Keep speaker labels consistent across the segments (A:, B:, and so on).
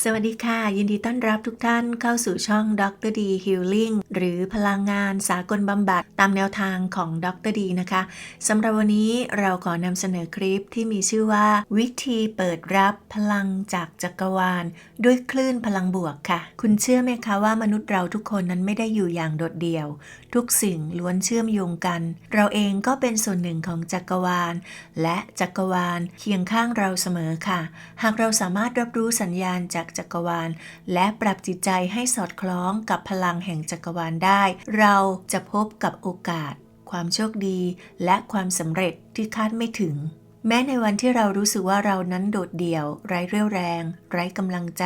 A: สวัสดีค่ะ ยินดีต้อนรับทุกท่านเข้าสู่ช่องดรดีฮิลลิ่งหรือพลังงานสากลบำบัดตามแนวทางของดรดีนะคะสำหรับวันนี้เราขอนำเสนอคลิปที่มีชื่อว่า วิธีเปิดรับพลังจากจักรวาล ด้วยคลื่นพลังบวกค่ะ คุณเชื่อไหมคะว่ามนุษย์เราทุกคนนั้นไม่ได้อยู่อย่างโดดเดี่ยว ทุกสิ่งล้วนเชื่อมโยงกัน เราเองก็เป็นส่วนหนึ่งของจักรวาล และจักรวาลเคียงข้างเราเสมอค่ะ หากเราสามารถรับรู้สัญญาณจากจักรวาล และปรับจิตใจให้สอดคล้องกับพลังแห่งจักรวาลได้ เราจะพบกับโอกาส ความโชคดี และความสำเร็จที่คาดไม่ถึง แม้ในวันที่เรารู้สึกว่าเรานั้นโดดเดี่ยว ไร้เรี่ยวแรง ไร้กำลังใจ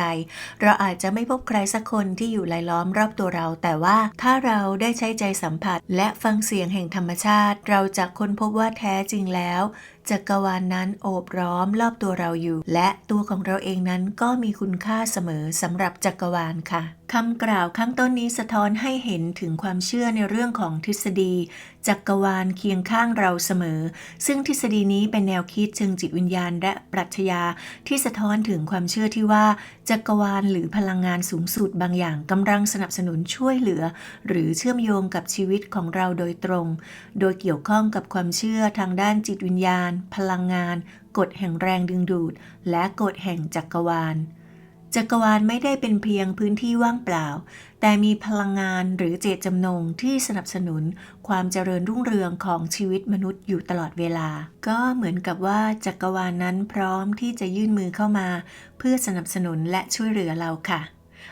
A: เราอาจจะไม่พบใครสักคนที่อยู่รายล้อมรอบตัวเรา แต่ว่าถ้าเราได้ใช้ใจสัมผัส และฟังเสียงแห่งธรรมชาติ เราจะค้นพบว่าแท้จริงแล้ว จักรวาลนนั้นโอบล้อมรอบตัวเราอยู่ และตัวของเราเองนั้นก็มีคุณค่าเสมอสำหรับจักรวาลค่ะคำกล่าวข้างต้นนี้สะท้อนให้เห็นถึงความเชื่อในเรื่องของทฤษฎี จักรวาลเคียงข้างเราเสมอ ซึ่งทฤษฎีนี้เป็นแนวคิดเชิงจิตวิญญาณและปรัชญาที่สะท้อนถึงความเชื่อที่ว่า จักรวาลหรือพลังงานสูงสุดบางอย่างกำลังสนับสนุนช่วยเหลือ หรือเชื่อมโยงกับชีวิตของเราโดยตรง โดยเกี่ยวข้องกับความเชื่อทางด้านจิตวิญญาณพลังงาน กฎแห่งแรงดึงดูด และกฎแห่งจักรวาล จักรวาลไม่ได้เป็นเพียงพื้นที่ว่างเปล่า แต่มีพลังงานหรือเจตจำนงที่สนับสนุน ความเจริญรุ่งเรืองของชีวิตมนุษย์อยู่ตลอดเวลา ก็เหมือนกับว่าจักรวาลนั้นพร้อมที่จะยื่นมือเข้ามา เพื่อสนับสนุนและช่วยเหลือเราค่ะ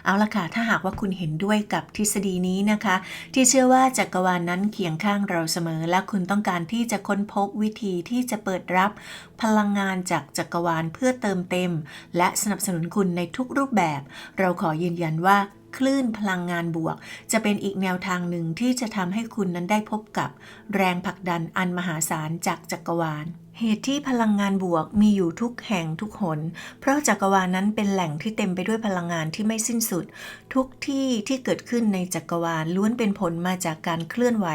A: เอาละค่ะ ถ้าหากว่าคุณเห็นด้วยกับทฤษฎีนี้นะคะ ที่เชื่อว่าจักรวาลนนั้นเคียงข้างเราเสมอ และคุณต้องการที่จะค้นพบวิธีที่จะเปิดรับพลังงานจากจักรวาลเพื่อเติมเต็ม และสนับสนุนคุณในทุกรูปแบบ เราขอยืนยันว่าคลื่นพลังงานบวก จะเป็นอีกแนวทางหนึ่งที่จะทำให้คุณนั้นได้พบกับ แรงผลักดันอันมหาศาลจากจักรวาล เหตุที่พลังงานบวกมีอยู่ทุกแห่งทุกหน เพราะจักรวาลนั้นเป็นแหล่งที่เต็มไปด้วยพลังงานที่ไม่สิ้นสุด ทุกที่ที่เกิดขึ้นในจักรวาลล้วนเป็นผลมาจากการเคลื่อนไหว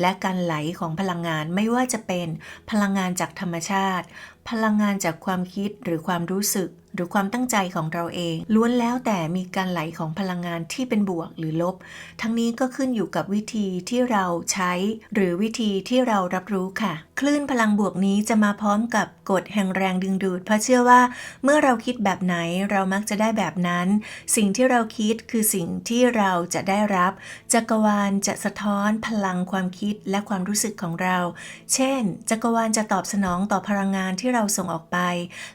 A: และการไหลของพลังงานไม่ว่าจะเป็นพลังงานจากธรรมชาติ พลังงานจากความคิดหรือความรู้สึก หรือความตั้งใจของเราเอง ล้วนแล้วแต่มีการไหลของพลังงานที่เป็นบวกหรือลบ ทั้งนี้ก็ขึ้นอยู่กับวิธีที่เราใช้ หรือวิธีที่เรารับรู้ค่ะ คลื่นพลังบวกนี้จะมาพร้อมกับกฎแห่งแรงดึงดูด เพราะเชื่อว่าเมื่อเราคิดแบบไหนเรามักจะได้แบบนั้น สิ่งที่เราคิดคือสิ่งที่เราจะได้รับ จักรวาลจะสะท้อนพลังความคิดและความรู้สึกของเรา เช่น จักรวาลจะตอบสนองต่อพลังงานที่เราส่งออกไป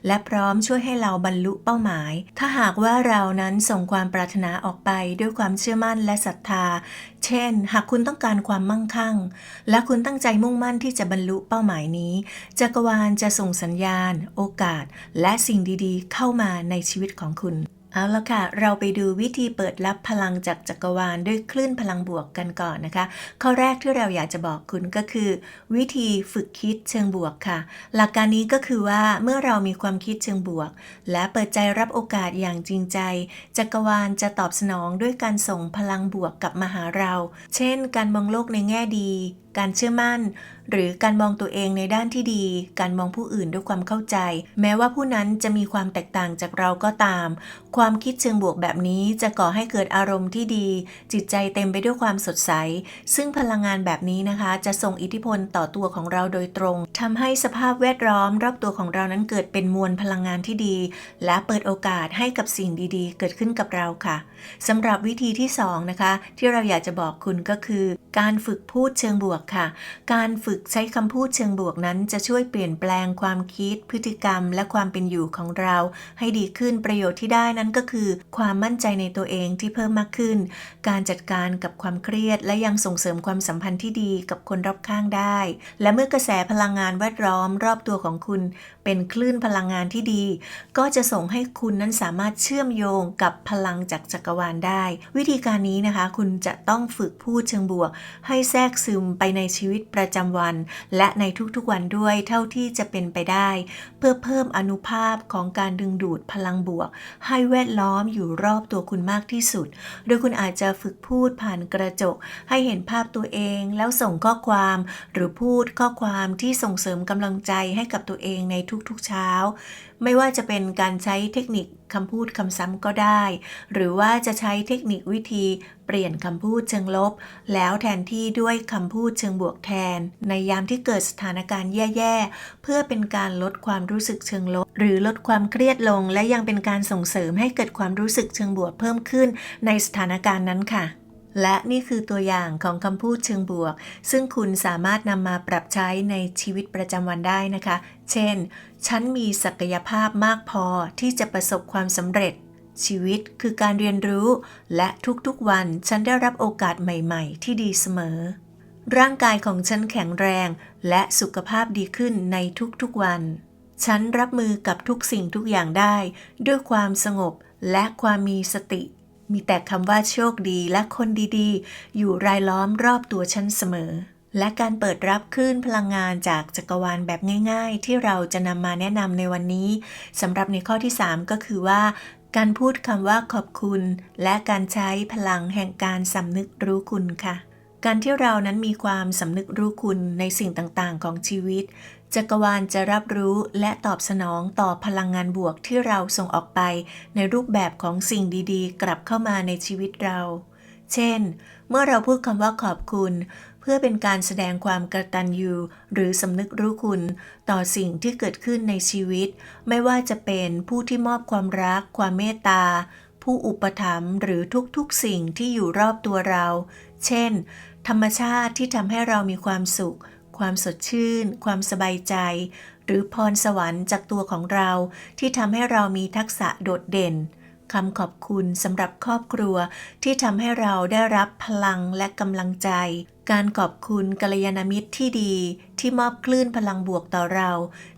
A: และพร้อมช่วยให้เราบรรลุเป้าหมาย ถ้าหากว่าเรานั้นส่งความปรารถนาออกไปด้วยความเชื่อมั่นและศรัทธา เช่น หากคุณต้องการความมั่งคั่ง และคุณตั้งใจมุ่งมั่นที่จะบรรลุเป้าหมายนี้ จักรวาลจะส่งสัญญาณ โอกาส และสิ่งดีๆ เข้ามาในชีวิตของคุณ เอาละค่ะ เราไปดูวิธีเปิดรับพลังจากจักรวาลด้วยคลื่นพลังบวกกันก่อนนะคะ ข้อแรกที่เราอยากจะบอกคุณก็คือ วิธีฝึกคิดเชิงบวกค่ะ หลักการนี้ก็คือว่าเมื่อเรามีความคิดเชิงบวก และเปิดใจรับโอกาสอย่างจริงใจ จักรวาลจะตอบสนองด้วยการส่งพลังบวกกลับมาหาเรา เช่น การมองโลกในแง่ดี การเชื่อมั่น หรือการมองตัวเองในด้านที่ดี การมองผู้อื่นด้วยความเข้าใจ แม้ว่าผู้นั้นจะมีความแตกต่างจากเราก็ตาม ความคิดเชิงบวกแบบนี้จะก่อให้เกิดอารมณ์ที่ดี จิตใจเต็มไปด้วยความสดใส ซึ่งพลังงานแบบนี้นะคะ จะส่งอิทธิพลต่อตัวของเราโดยตรงทำให้สภาพแวดล้อม รอบตัวของเรานั้นเกิดเป็นมวลพลังงานที่ดี และเปิดโอกาสให้กับสิ่งดีๆ เกิดขึ้นกับเราค่ะสำหรับวิธีที่สองนะคะที่เราอยากจะบอกคุณก็คือ การฝึกพูดเชิงบวกค่ะ การฝึกใช้คำพูดเชิงบวกนั้นจะช่วยเปลี่ยนแปลงความคิด พฤติกรรม และความเป็นอยู่ของเรา ให้ดีขึ้นประโยชน์ที่ได้นั้นก็คือ ความมั่นใจในตัวเองที่เพิ่มมากขึ้น การจัดการกับความเครียด และยังส่งเสริมความสัมพันธ์ที่ดีกับคนรอบข้างได้ และเมื่อกระแสพลังงานแวดล้อมรอบตัวของคุณ เป็นคลื่นพลังงานที่ดี ก็จะส่งให้คุณนั้นสามารถเชื่อมโยงกับพลังจากจักรวาลได้ วิธีการนี้นะคะ คุณจะต้องฝึกพูดเชิงบวก ให้แทรกซึมไปในชีวิตประจำวัน และในทุกๆวันด้วยเท่าที่จะเป็นไปได้ เพื่อเพิ่มอนุภาพของการดึงดูดพลังบวก ให้แวดล้อมอยู่รอบตัวคุณมากที่สุด โดยคุณอาจจะฝึกพูดผ่านกระจก ให้เห็นภาพตัวเองแล้วส่งข้อความ หรือพูดข้อความที่ส่งเสริมกำลังใจให้กับตัวเองในทุกๆเช้าไม่ว่าจะเป็นการใช้เทคนิคคำพูดคำซ้ำก็ได้ หรือว่าจะใช้เทคนิควิธีเปลี่ยนคำพูดเชิงลบ แล้วแทนที่ด้วยคำพูดเชิงบวกแทน ในยามที่เกิดสถานการณ์แย่ๆ เพื่อเป็นการลดความรู้สึกเชิงลบ หรือลดความเครียดลง และยังเป็นการส่งเสริมให้เกิดความรู้สึกเชิงบวกเพิ่มขึ้น ในสถานการณ์นั้นค่ะ และนี่คือตัวอย่างของคำพูดเชิงบวก ซึ่งคุณสามารถนำมาปรับใช้ในชีวิตประจำวันได้นะคะ เช่น ฉันมีศักยภาพมากพอที่จะประสบความสำเร็จ ชีวิตคือการเรียนรู้ และทุกๆวันฉันได้รับโอกาสใหม่ๆ ที่ดีเสมอ ร่างกายของฉันแข็งแรง และสุขภาพดีขึ้นในทุกๆวัน ฉันรับมือกับทุกสิ่งทุกอย่างได้ ด้วยความสงบและความมีสติ มีแต่คำว่าโชคดีและคนดีๆ อยู่รายล้อมรอบตัวฉันเสมอ และการเปิดรับคลื่นพลังงานจากจักรวาลแบบง่าย ๆ ที่เราจะนำมาแนะนำในวันนี้สำหรับในข้อที่ 3 ก็คือว่า การพูดคำว่าขอบคุณ และการใช้พลังแห่งการสำนึกรู้คุณค่ะ การที่เรานั้นมีความสำนึกรู้คุณในสิ่งต่างๆ ของชีวิต จักรวาลจะรับรู้และตอบสนองต่อพลังงานบวกที่เราส่งออกไป ในรูปแบบของสิ่งดีๆ กลับเข้ามาในชีวิตเรา เช่น เมื่อเราพูดคำว่าขอบคุณ เพื่อเป็นการแสดงความกระตัญญูหรือสำนึกรู้คุณ ต่อสิ่งที่เกิดขึ้นในชีวิต ไม่ว่าจะเป็นผู้ที่มอบความรัก ความเมตตาผู้อุปถัมภ์หรือทุกๆสิ่งที่อยู่รอบตัวเรา เช่น ธรรมชาติที่ทำให้เรามีความสุข ความสดชื่น ความสบายใจ หรือพรสวรรค์จากตัวของเราที่ทำให้เรามีทักษะโดดเด่น คำขอบคุณสำหรับครอบครัวที่ทำให้เราได้รับพลังและกำลังใจ การขอบคุณกัลยาณมิตรที่ดี ที่มอบคลื่นพลังบวกต่อเรา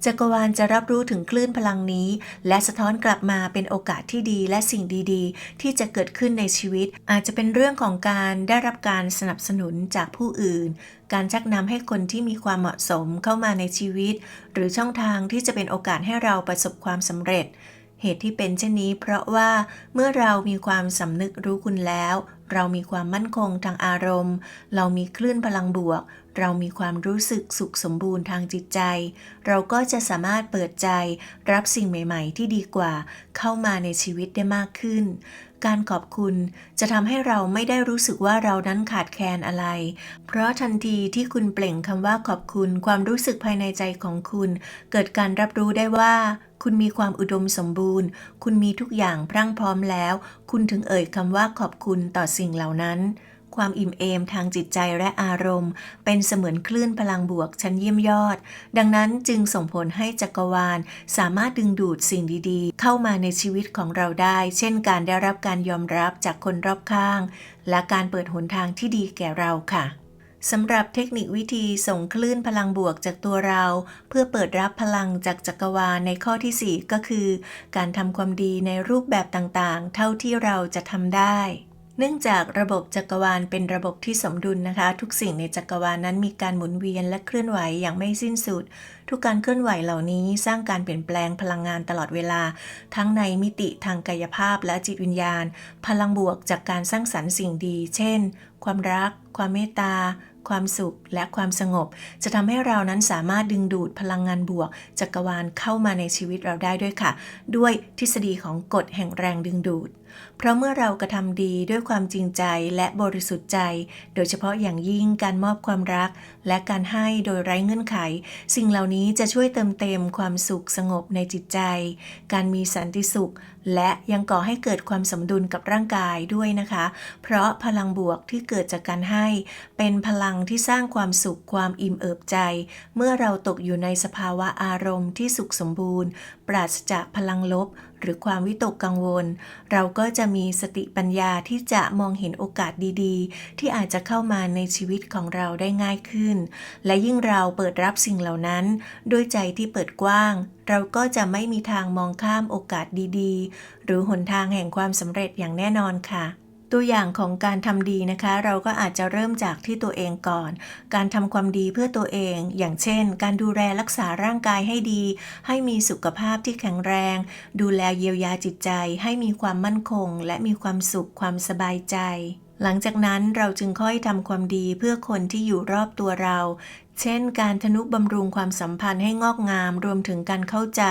A: จักรวาลจะรับรู้ถึงคลื่นพลังนี้ และสะท้อนกลับมาเป็นโอกาสที่ดีและสิ่งดีๆ ที่จะเกิดขึ้นในชีวิต อาจจะเป็นเรื่องของการได้รับการสนับสนุนจากผู้อื่น การชักนำให้คนที่มีความเหมาะสมเข้ามาในชีวิต หรือช่องทางที่จะเป็นโอกาสให้เราประสบความสำเร็จ เหตุที่เป็นเช่นนี้เพราะว่าเมื่อเรามีความสำนึกรู้คุณแล้ว เรามีความมั่นคงทางอารมณ์ เรามีคลื่นพลังบวก เรามีความรู้สึกสุขสมบูรณ์ทางจิตใจ เราก็จะสามารถเปิดใจรับสิ่งใหม่ ๆ ที่ดีกว่าเข้ามาในชีวิตได้มากขึ้น การขอบคุณจะทำให้เราไม่ได้รู้สึกว่าเรานั้นขาดแคลนอะไร เพราะทันทีที่คุณเปล่งคำว่าขอบคุณความรู้สึกภายในใจของคุณ เกิดการรับรู้ได้ว่า คุณมีความอุดมสมบูรณ์ คุณมีทุกอย่างพรั่งพร้อมแล้ว คุณถึงเอ่ยคำว่าขอบคุณต่อสิ่งเหล่านั้น ความอิ่มเอมทางจิตใจและอารมณ์ เป็นเสมือนคลื่นพลังบวกชั้นเยี่ยมยอด ดังนั้นจึงส่งผลให้จักรวาล สามารถดึงดูดสิ่งดีๆ เข้ามาในชีวิตของเราได้ เช่นการได้รับการยอมรับจากคนรอบข้าง และการเปิดหนทางที่ดีแก่เราค่ะสำหรับเทคนิควิธีส่งคลื่นพลังบวกจากตัวเรา เพื่อเปิดรับพลังจากจักรวาลในข้อที่ 4 ก็คือ การทำความดีในรูปแบบต่างๆ เท่าที่เราจะทำได้ เนื่องจากระบบจักรวาลเป็นระบบที่สมดุลนะคะ ทุกสิ่งในจักรวาลนั้นมีการหมุนเวียนและเคลื่อนไหวอย่างไม่สิ้นสุด ทุกการเคลื่อนไหวเหล่านี้สร้างการเปลี่ยนแปลงพลังงานตลอดเวลา ทั้งในมิติทางกายภาพและจิตวิญญาณ พลังบวกจากการสร้างสรรค์สิ่งดี เช่น ความรัก ความเมตตาความสุขและความสงบ จะทำให้เรานั้นสามารถดึงดูดพลังงานบวก จักรวาลเข้ามาในชีวิตเราได้ด้วยค่ะ ด้วยทฤษฎีของกฎแห่งแรงดึงดูด เพราะเมื่อเรากระทำดีด้วยความจริงใจและบริสุทธิ์ใจ โดยเฉพาะอย่างยิ่งการมอบความรัก และการให้โดยไร้เงื่อนไข สิ่งเหล่านี้จะช่วยเติมเต็มความสุขสงบในจิตใจ การมีสันติสุข และยังก่อให้เกิดความสมดุลกับร่างกายด้วยนะคะ เพราะพลังบวกที่เกิดจากการให้ เป็นพลังที่สร้างความสุขความอิ่มเอิบใจ เมื่อเราตกอยู่ในสภาวะอารมณ์ที่สุขสมบูรณ์ ปราศจากพลังลบ หรือความวิตกกังวล เราก็จะมีสติปัญญาที่จะมองเห็นโอกาสดีๆ ที่อาจจะเข้ามาในชีวิตของเราได้ง่ายขึ้น และยิ่งเราเปิดรับสิ่งเหล่านั้น ด้วยใจที่เปิดกว้าง เราก็จะไม่มีทางมองข้ามโอกาสดีๆ หรือหนทางแห่งความสำเร็จอย่างแน่นอนค่ะ ตัวอย่างของการทำดีนะคะ เราก็อาจจะเริ่มจากที่ตัวเองก่อน การทำความดีเพื่อตัวเอง อย่างเช่น การดูแลรักษาร่างกายให้ดี ให้มีสุขภาพที่แข็งแรง ดูแลเยียวยาจิตใจ ให้มีความมั่นคง และมีความสุขความสบายใจหลังจากนั้นเราจึงค่อยทำความดีเพื่อคนที่อยู่รอบตัวเรา เช่น การทนุบำรุงความสัมพันธ์ให้งอกงาม รวมถึงการเข้าใจ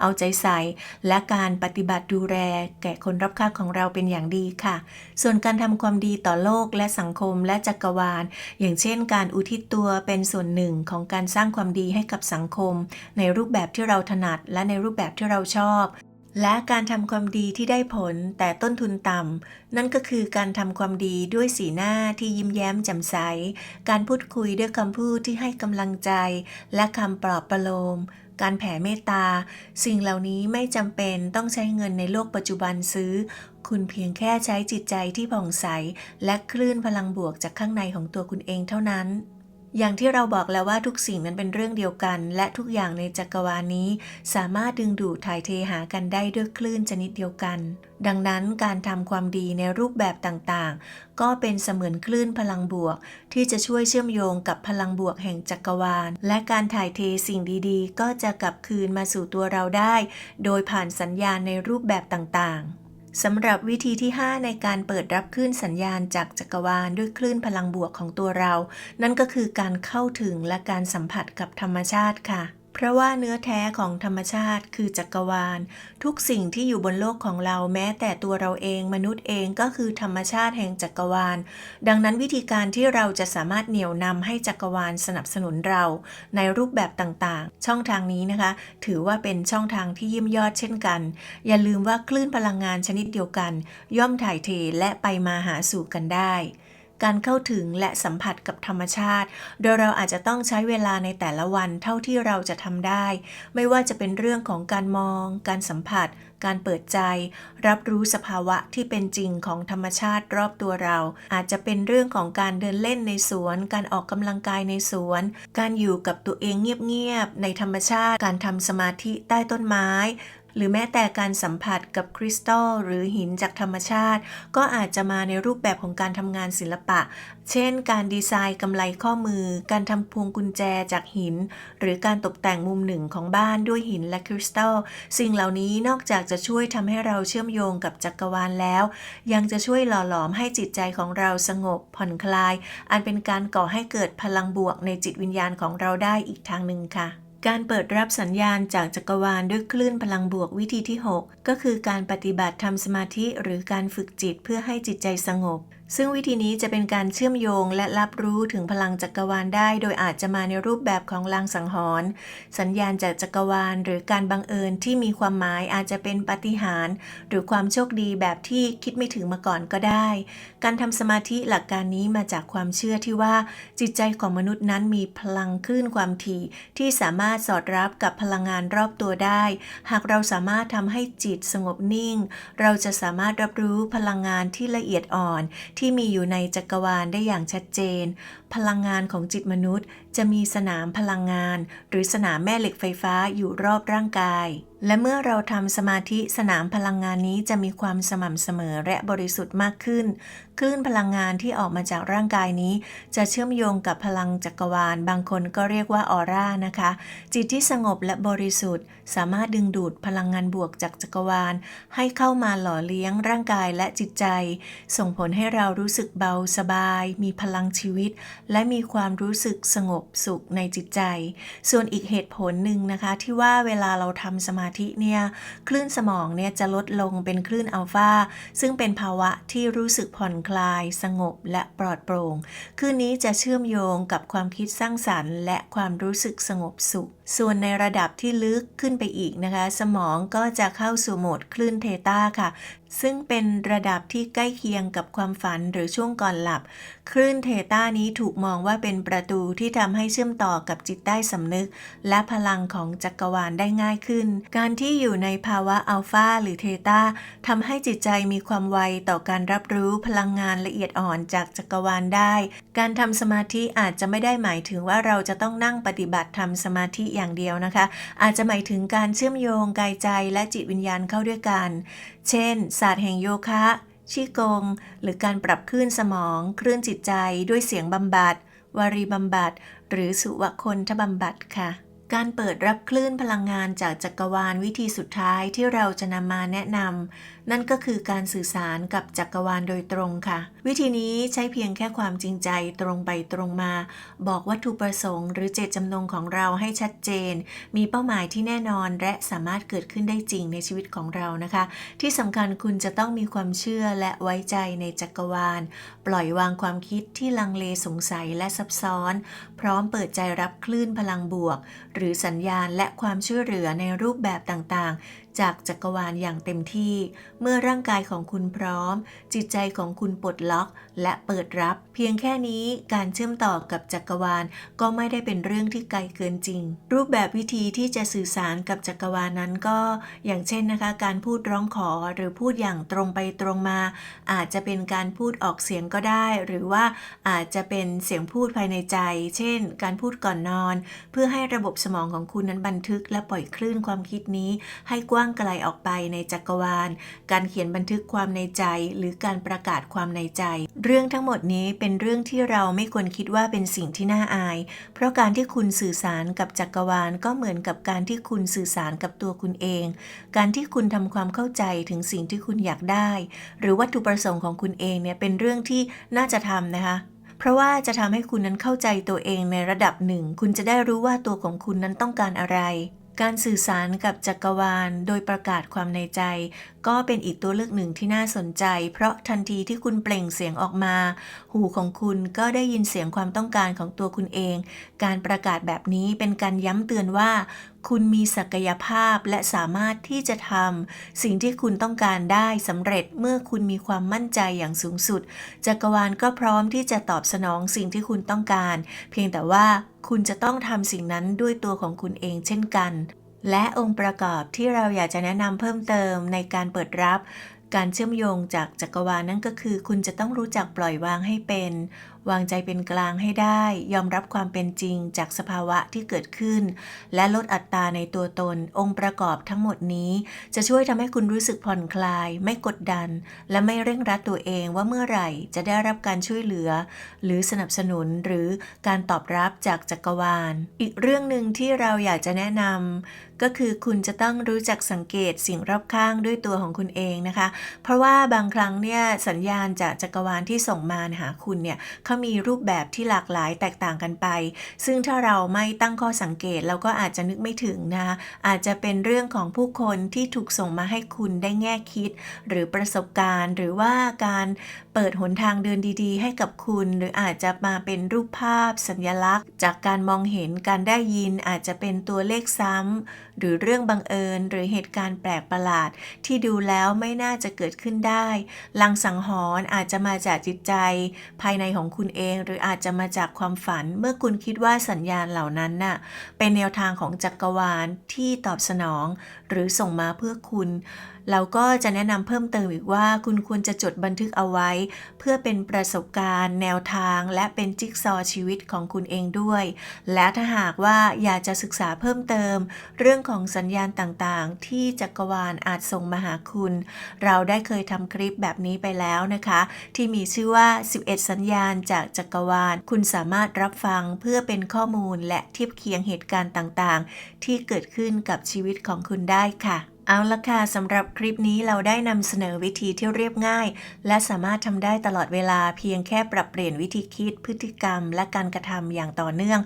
A: เอาใจใส่ และการปฏิบัติดูแล แก่คนรอบข้าของเราเป็นอย่างดีค่ะ ส่วนการทำความดีต่อโลกและสังคมและจักรวาล อย่างเช่น การอุทิศตัวเป็นส่วนหนึ่งของการสร้างความดีให้กับสังคม ในรูปแบบที่เราถนัดและในรูปแบบที่เราชอบ และการทำความดีที่ได้ผลแต่ต้นทุนต่ำ นั่นก็คือการทำความดีด้วยสีหน้าที่ยิ้มแย้มแจ่มใส การพูดคุยด้วยคำพูดที่ให้กำลังใจ และคำปลอบประโลม การแผ่เมตตา สิ่งเหล่านี้ไม่จำเป็นต้องใช้เงินในโลกปัจจุบันซื้อ คุณเพียงแค่ใช้จิตใจที่ผ่องใส และคลื่นพลังบวกจากข้างในของตัวคุณเองเท่านั้น อย่างที่เราบอกแล้วว่าทุกสิ่งนั้นเป็นเรื่องเดียวกัน และทุกอย่างในจักรวาลนี้ สามารถดึงดูดถ่ายเทหากันได้ด้วยคลื่นชนิดเดียวกัน ดังนั้นการทำความดีในรูปแบบต่างๆ ก็เป็นเสมือนคลื่นพลังบวก ที่จะช่วยเชื่อมโยงกับพลังบวกแห่งจักรวาล และการถ่ายเทสิ่งดีๆ ก็จะกลับคืนมาสู่ตัวเราได้ โดยผ่านสัญญาณในรูปแบบต่างๆ สำหรับวิธีที่ 5 ในการเปิดรับคลื่นสัญญาณจากจักรวาลด้วยคลื่นพลังบวกของตัวเรา นั่นก็คือการเข้าถึงและการสัมผัสกับธรรมชาติค่ะ เพราะว่าเนื้อแท้ของธรรมชาติคือจักรวาล ทุกสิ่งที่อยู่บนโลกของเราแม้แต่ตัวเราเองมนุษย์เองก็คือธรรมชาติแห่งจักรวาล ดังนั้นวิธีการที่เราจะสามารถเหนี่ยวนำให้จักรวาลสนับสนุนเรา ในรูปแบบต่างๆ ช่องทางนี้นะคะ ถือว่าเป็นช่องทางที่เยี่ยมยอดเช่นกัน อย่าลืมว่าคลื่นพลังงานชนิดเดียวกัน ย่อมถ่ายเทและไปมาหาสู่กันได้ การเข้าถึงและสัมผัสกับธรรมชาติ โดยเราอาจจะต้องใช้เวลาในแต่ละวันเท่าที่เราจะทำได้ ไม่ว่าจะเป็นเรื่องของการมอง การสัมผัส การเปิดใจ รับรู้สภาวะที่เป็นจริงของธรรมชาติรอบตัวเรา อาจจะเป็นเรื่องของการเดินเล่นในสวน การออกกำลังกายในสวน การอยู่กับตัวเองเงียบๆในธรรมชาติ การทำสมาธิใต้ต้นไม้ หรือแม้แต่การสัมผัสกับคริสตัลหรือหินจากธรรมชาติ ก็อาจจะมาในรูปแบบของการทำงานศิลปะ เช่น การดีไซน์กำไลข้อมือ การทำพวงกุญแจจากหิน หรือการตกแต่งมุมหนึ่งของบ้านด้วยหินและคริสตัล สิ่งเหล่านี้นอกจากจะช่วยทำให้เราเชื่อมโยงกับจักรวาลแล้ว ยังจะช่วยหล่อหลอมให้จิตใจของเราสงบผ่อนคลาย อันเป็นการก่อให้เกิดพลังบวกในจิตวิญญาณของเราได้อีกทางหนึ่งค่ะ การเปิดรับสัญญาณจากจักรวาลด้วยคลื่นพลังบวกวิธีที่ 6 ก็คือการปฏิบัติทำสมาธิหรือการฝึกจิตเพื่อให้จิตใจสงบ ซึ่งวิธีนี้จะเป็นการเชื่อมโยงและรับรู้ถึงพลังจักรวาลได้ โดยอาจจะมาในรูปแบบของลางสังหรณ์สัญญาณจากจักรวาล หรือการบังเอิญที่มีความหมายอาจจะเป็นปาฏิหาริย์หรือความโชคดีแบบที่คิดไม่ถึงมาก่อนก็ได้ การทำสมาธิหลักการนี้มาจากความเชื่อที่ว่าจิตใจของมนุษย์นั้นมีพลังคลื่นความถี่ที่สามารถสอดรับกับพลังงานรอบตัวได้ หากเราสามารถทำให้จิตสงบนิ่ง เราจะสามารถรับรู้พลังงานที่ละเอียดอ่อนที่ที่มีอยู่ในจักรวาลได้อย่างชัดเจน พลังงานของจิตมนุษย์ จะมีสนามพลังงาน หรือสนามแม่เหล็กไฟฟ้าอยู่รอบร่างกาย และเมื่อเราทำสมาธิสนามพลังงานนี้จะมีความสม่ำเสมอและบริสุทธิ์มากขึ้นคลื่นพลังงานที่ออกมาจากร่างกายนี้ จะเชื่อมโยงกับพลังจักรวาล บางคนก็เรียกว่าออร่านะคะ จิตที่สงบและบริสุทธิ์ สามารถดึงดูดพลังงานบวกจากจักรวาล ให้เข้ามาหล่อเลี้ยงร่างกายและจิตใจ ส่งผลให้เรารู้สึกเบาสบาย มีพลังชีวิตและมีความรู้สึกสงบสุขในจิตใจ ส่วนอีกเหตุผลหนึ่งนะคะที่ว่าเวลาเราทำสมาธิเนี่ยคลื่นสมองเนี่ยจะลดลงเป็นคลื่นอัลฟาซึ่งเป็นภาวะที่รู้สึกผ่อนคลาย สงบและปลอดโปร่งคลื่นนี้จะเชื่อมโยงกับความคิดสร้างสรรค์ และความรู้สึกสงบสุข ส่วนในระดับที่ลึกขึ้นไปอีกนะคะ สมองก็จะเข้าสู่โหมดคลื่นเทต้าค่ะ ซึ่งเป็นระดับที่ใกล้เคียงกับความฝันหรือช่วงก่อนหลับ คลื่นเทต้านี้ถูกมองว่าเป็นประตูที่ทำให้เชื่อมต่อกับจิตใต้สำนึก และพลังของจักรวาลได้ง่ายขึ้น การที่อยู่ในภาวะอัลฟาหรือเทต้าทำให้จิตใจมีความไวต่อการรับรู้พลังงานละเอียดอ่อนจากจักรวาลได้ การทำสมาธิอาจจะไม่ได้หมายถึงว่าเราจะต้องนั่งปฏิบัติทำสมาธิอย่างเดียวนะคะ อาจจะหมายถึงการเชื่อมโยงกายใจและจิตวิญญาณเข้าด้วยกัน เช่นศาสตร์แห่งโยคะชี่กง หรือการปรับคลื่นสมองคลื่นจิตใจด้วยเสียงบำบัดวารีบำบัด หรือสุวคนทบำบัดค่ะ การเปิดรับคลื่นพลังงานจากจักรวาลวิธีสุดท้ายที่เราจะนำมาแนะนำนั่นก็คือการสื่อสารกับจักรวาลโดยตรงค่ะ วิธีนี้ใช้เพียงแค่ความจริงใจตรงไปตรงมา บอกวัตถุประสงค์ หรือเจตจำนงของเราให้ชัดเจน มีเป้าหมายที่แน่นอนและสามารถเกิดขึ้นได้จริงในชีวิตของเรานะคะ ที่สำคัญคุณจะต้องมีความเชื่อและไว้ใจในจักรวาล ปล่อยวางความคิดที่ลังเลสงสัยและซับซ้อน พร้อมเปิดใจรับคลื่นพลังบวก หรือสัญญาณและความช่วยเหลือในรูปแบบต่างๆ จากจักรวาลอย่างเต็มที่ เมื่อร่างกายของคุณพร้อม จิตใจของคุณปลดล็อก และเปิดรับ เพียงแค่นี้การเชื่อมต่อกับจักรวาลก็ไม่ได้เป็นเรื่องที่ไกลเกินจริง รูปแบบวิธีที่จะสื่อสารกับจักรวาลนั้นก็ อย่างเช่นนะคะ การพูดร้องขอหรือพูดอย่างตรงไปตรงมา อาจจะเป็นการพูดออกเสียงก็ได้ หรือว่าอาจจะเป็นเสียงพูดภายในใจ เช่น การพูดก่อนนอน เพื่อให้ระบบสมองของคุณนั้นบันทึกและปล่อยคลื่นความคิดนี้ให้กว้างไกลออกไปในจักรวาล การเขียนบันทึกความในใจ หรือการประกาศความในใจ เรื่องทั้งหมดนี้เป็นเรื่องที่เราไม่ควรคิดว่าเป็นสิ่งที่น่าอาย เพราะการที่คุณสื่อสารกับจักรวาลก็เหมือนกับการที่คุณสื่อสารกับตัวคุณเอง การที่คุณทำความเข้าใจถึงสิ่งที่คุณอยากได้ หรือวัตถุประสงค์ของคุณเองเนี่ยเป็นเรื่องที่น่าจะทำนะคะเพราะว่าจะทำให้คุณนั้นเข้าใจตัวเองในระดับหนึ่ง คุณจะได้รู้ว่าตัวของคุณนั้นต้องการอะไร การสื่อสารกับจักรวาล โดยประกาศความในใจ ก็เป็นอีกตัวเลือกหนึ่งที่น่าสนใจ เพราะทันทีที่คุณเปล่งเสียงออกมา หูของคุณก็ได้ยินเสียงความต้องการของตัวคุณเอง การประกาศแบบนี้เป็นการย้ำเตือนว่า คุณมีศักยภาพและสามารถที่จะทำสิ่งที่คุณต้องการได้สำเร็จเมื่อคุณมีความมั่นใจอย่างสูงสุด จักรวาลก็พร้อมที่จะตอบสนองสิ่งที่คุณต้องการ เพียงแต่ว่า คุณจะต้องทำสิ่งนั้นด้วยตัวของคุณเองเช่นกัน และองค์ประกอบที่เราอยากจะแนะนำเพิ่มเติมในการเปิดรับ การเชื่อมโยงจากจักรวาลนั่นก็คือ คุณจะต้องรู้จักปล่อยวางให้เป็น วางใจเป็นกลางให้ได้ ยอมรับความเป็นจริงจากสภาวะที่เกิดขึ้น และลดอัตราในตัวตน องค์ประกอบทั้งหมดนี้ จะช่วยทำให้คุณรู้สึกผ่อนคลาย ไม่กดดัน และไม่เร่งรัดตัวเองว่าเมื่อไหร่จะได้รับการช่วยเหลือ หรือสนับสนุนหรือการตอบรับจากจักรวาล อีกเรื่องหนึ่งที่เราอยากจะแนะนำ ก็คือคุณจะต้องรู้จักสังเกตสิ่งรอบข้างด้วยตัวของคุณเองนะคะ เพราะว่าบางครั้งเนี่ยสัญญาณจากจักรวาลที่ส่งมาหาคุณเนี่ยเขามีรูปแบบที่หลากหลายแตกต่างกันไป ซึ่งถ้าเราไม่ตั้งข้อสังเกตเราก็อาจจะนึกไม่ถึงนะคะอาจจะเป็นเรื่องของผู้คนที่ถูกส่งมาให้คุณได้แง่คิด หรือประสบการณ์ หรือว่าการเปิดหนทางเดินดีๆ ให้กับคุณ หรืออาจจะมาเป็นรูปภาพ สัญลักษณ์ จากการมองเห็นการได้ยินอาจจะเป็นตัวเลขซ้ำ หรือเรื่องบังเอิญ หรือเหตุการณ์แปลกประหลาด ที่ดูแล้วไม่น่าจะเกิดขึ้นได้ ลังสังหรณ์อาจจะมาจากจิตใจ ภายในของคุณเอง หรืออาจจะมาจากความฝัน เมื่อคุณคิดว่าสัญญาณเหล่านั้นน่ะเป็นแนวทางของจักรวาลที่ตอบสนอง หรือส่งมาเพื่อคุณ เราก็จะแนะนำเพิ่มเติมอีกว่า คุณควรจะจดบันทึกเอาไว้ เพื่อเป็นประสบการณ์ แนวทาง และเป็นจิ๊กซอว์ชีวิตของคุณเองด้วย และถ้าหากว่าอยากจะศึกษาเพิ่มเติม เรื่องของสัญญาณต่างๆ ที่จักรวาลอาจส่งมาหาคุณ เราได้เคยทำคลิปแบบนี้ไปแล้วนะคะ ที่มีชื่อว่า 11 สัญญาณจากจักรวาล คุณสามารถรับฟังเพื่อเป็นข้อมูลและเทียบเคียงเหตุการณ์ต่างๆ ที่เกิดขึ้นกับชีวิตของคุณได้ค่ะ เอาละค่ะสำหรับคลิปนี้เราได้นำเสนอวิธีที่เรียบง่าย และสามารถทำได้ตลอดเวลาเพียงแค่ปรับเปลี่ยนวิธีคิดพฤติกรรม และการกระทำอย่างต่อเนื่อง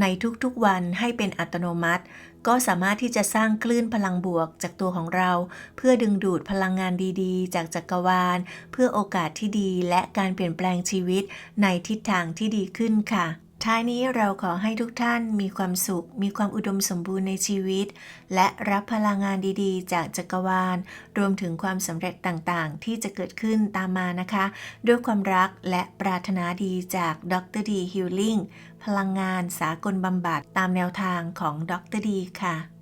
A: ในทุกๆวันให้เป็นอัตโนมัติ ก็สามารถที่จะสร้างคลื่นพลังบวกจากตัวของเรา เพื่อดึงดูดพลังงานดีๆ จากจักรวาล เพื่อโอกาสที่ดีและการเปลี่ยนแปลงชีวิตในทิศทางที่ดีขึ้นค่ะ ท้ายนี้เราขอให้ทุกท่านมีความสุข มีความอุดมสมบูรณ์ในชีวิต และรับพลังงานดีๆ จากจักรวาล รวมถึงความสำเร็จต่างๆ ที่จะเกิดขึ้นตามมานะคะ ด้วยความรักและปรารถนาดีจากดรดีฮิลลิ่งพลังงานสากลบำบัดตามแนวทางของดรดีค่ะ